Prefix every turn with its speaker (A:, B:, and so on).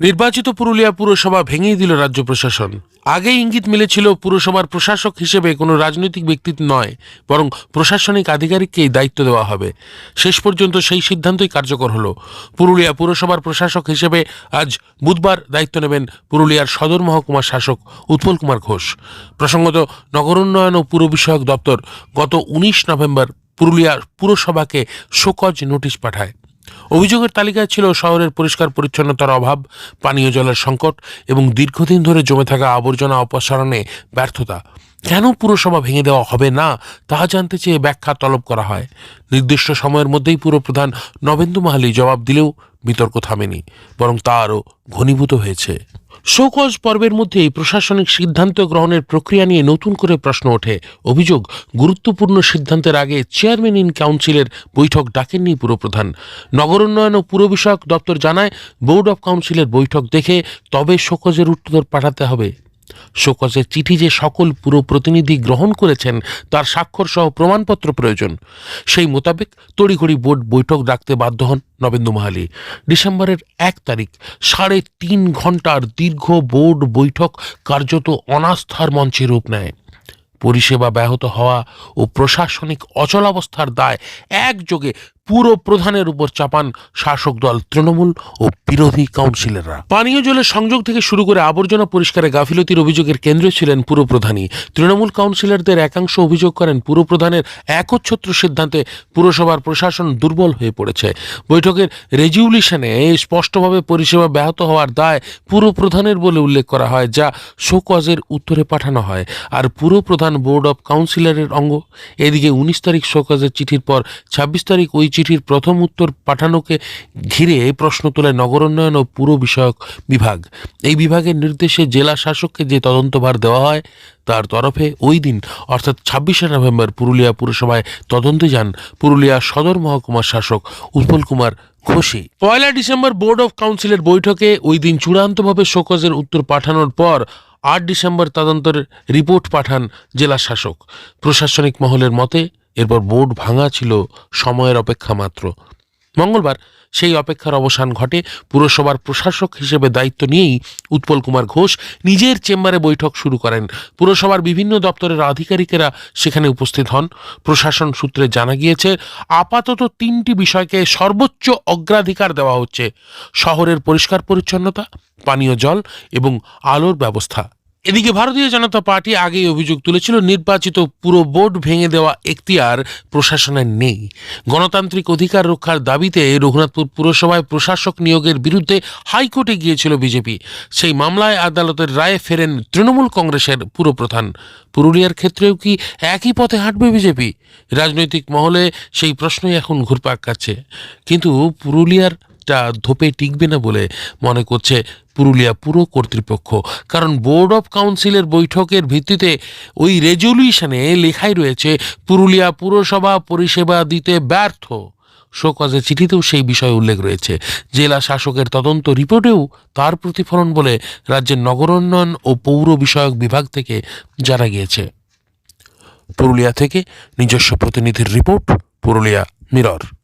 A: নির্বাচিত পুরুলিয়া পুরসভা ভেঙেই দিল রাজ্য প্রশাসন। আগেই ইঙ্গিত মিলেছিল, পুরসভার প্রশাসক হিসেবে কোনো রাজনৈতিক ব্যক্তিত্ব নয়, বরং প্রশাসনিক আধিকারিককেই দায়িত্ব দেওয়া হবে। শেষ পর্যন্ত সেই সিদ্ধান্তই কার্যকর হলো। পুরুলিয়া পুরসভার প্রশাসক হিসেবে আজ বুধবার দায়িত্ব নেবেন পুরুলিয়ার সদর মহকুমার শাসক উৎপল কুমার ঘোষ। প্রসঙ্গত নগর উন্নয়ন ও পুর বিষয়ক দপ্তর গত উনিশ নভেম্বর পুরুলিয়া পুরসভাকে শোকজ নোটিশ পাঠায়। অভিযোগের তালিকায় ছিল শহরের পরিষ্কার পরিচ্ছন্নতার অভাব, পানীয় জলের সংকট এবং দীর্ঘদিন ধরে জমে থাকা আবর্জনা অপসারণে ব্যর্থতা। কেন পুরসভা ভেঙে দেওয়া হবে না, তা জানতে চেয়ে ব্যাখ্যা তলব করা হয়। নির্দিষ্ট সময়ের মধ্যেই পুরপ্রধান নবেন্দু মাহালি জবাব দিলেও বিতর্ক থামেনি, বরং তা আরও ঘনীভূত হয়েছে। শোকজ পর্বের মধ্যেই প্রশাসনিক সিদ্ধান্ত গ্রহণের প্রক্রিয়া নিয়ে নতুন করে প্রশ্ন ওঠে। অভিযোগ, গুরুত্বপূর্ণ সিদ্ধান্তের আগে চেয়ারম্যান ইন কাউন্সিলের বৈঠক ডাকেননি পুরপ্রধান। নগর উন্নয়ন ও পুর বিষয়ক দপ্তর জানায়, বোর্ড অব কাউন্সিলের বৈঠক দেখে তবে শোকজের উত্তর পাঠাতে হবে। শোকজের চিঠি যে সকল পুরো প্রতিনিধি গ্রহণ করেছেন, তার স্বাক্ষর সহ প্রমাণপত্র প্রয়োজন। সেই মোতাবেক তড়িঘড়ি বোর্ড বৈঠক ডাকতে বাধ্য হন নবেন্দু মাহালি। ডিসেম্বরের এক তারিখ সাড়ে তিন ঘণ্টার দীর্ঘ বোর্ড বৈঠক কার্যত অনাস্থার মঞ্চে রূপ নেয়। পরিষেবা ব্যাহত হওয়া ও প্রশাসনিক অচলাবস্থার দায় একযোগে পুরো প্রধানের উপর চাপান শাসক দল তৃণমূল ও বিরোধী কাউন্সিলররা। পানীয় জলের সংযোগ থেকে শুরু করে আবর্জনা পরিষ্কারে গাফিলতির অভিযোগের কেন্দ্রে ছিলেন পুরপ্রধানই তৃণমূল কাউন্সিলরদের একাংশ অভিযোগ করেন পুরপ্রধানের একচ্ছত্র সিদ্ধান্তে পুরসভার প্রশাসন দুর্বল হয়ে পড়েছে। বৈঠকের রেজুলিউশনে স্পষ্টভাবে পরিষেবা ব্যাহত হওয়ার দায় পুরপ্রধানের বলে উল্লেখ করা হয়, যা শোকজের উত্তরে পাঠানো হয়। আর পুরপ্রধান বোর্ড অব কাউন্সিলরের অঙ্গ। এদিকে উনিশ তারিখ শোকজের চিঠির পর ছাব্বিশ তারিখ ওই চিঠির প্রথম উত্তর পাঠানোকে ঘিরে প্রশ্ন তোলে নগর উন্নয়ন ও পুর বিষয়ক বিভাগ। এই বিভাগের নির্দেশে জেলা শাসককে যে তদন্তভার দেওয়া হয়, তার তরফে ওই দিন, অর্থাৎ ছাব্বিশে নভেম্বর পুরুলিয়া পুরসভায় তদন্তে যান পুরুলিয়া সদর মহকুমার শাসক উৎপল কুমার ঘোষী। পয়লা ডিসেম্বর বোর্ড অফ কাউন্সিলের বৈঠকে ওই দিন চূড়ান্তভাবে শোকজের উত্তর পাঠানোর পর আট ডিসেম্বর তদন্তের রিপোর্ট পাঠান জেলা শাসক। প্রশাসনিক মহলের মতে এরপর বোর্ড ভাঙা ছিল সময়ের অপেক্ষা মাত্র। মঙ্গলবার সেই অপেক্ষার অবসান ঘটে পুরসভার প্রশাসক হিসেবে দায়িত্ব নিয়েই উৎপল কুমার ঘোষ নিজের চেম্বারে বৈঠক শুরু করেন। পুরসভার বিভিন্ন দপ্তরের আধিকারিকেরা সেখানে উপস্থিত হন। প্রশাসন সূত্রে জানা গিয়েছে, আপাতত তিনটি বিষয়কে সর্বোচ্চ অগ্রাধিকার দেওয়া হচ্ছে। শহরের পরিষ্কার পরিচ্ছন্নতা, পানীয় জল এবং আলোর ব্যবস্থা। এদিকে ভারতীয় জনতা পার্টি আগেই অভিযোগ তুলেছিল, নির্বাচিত পুরো বোর্ড ভেঙে দেওয়া এখতিয়ার প্রশাসনের নেই। গণতান্ত্রিক অধিকার রক্ষার দাবিতে রঘুনাথপুর পুরসভায় প্রশাসক নিয়োগের বিরুদ্ধে হাইকোর্টে গিয়েছিল বিজেপি। সেই মামলায় আদালতের রায়ে ফেরেন তৃণমূল কংগ্রেসের পুরপ্রধান। পুরুলিয়ার ক্ষেত্রেও কি একই পথে হাঁটবে বিজেপি? রাজনৈতিক মহলে সেই প্রশ্নই এখন ঘুরপাক খাচ্ছে। কিন্তু পুরুলিয়ার টা ধোপে টিকবে না বলে মনে করছে পুরুলিয়া পুরো কর্তৃপক্ষ। কারণ বোর্ড অফ কাউন্সিলের বৈঠকের ভিত্তিতে ওই রেজলিউশনে লেখাই রয়েছে, পুরুলিয়া পুরসভা পরিষেবা দিতে ব্যর্থ। শোকজের চিঠিতেও সেই বিষয় উল্লেখ রয়েছে। জেলা শাসকের তদন্ত রিপোর্টেও তার প্রতিফলন বলে রাজ্যের নগরোন্নয়ন ও পৌর বিষয়ক বিভাগ থেকে জানা গিয়েছে। পুরুলিয়া থেকে নিজস্ব প্রতিনিধির রিপোর্ট, পুরুলিয়া মিরর।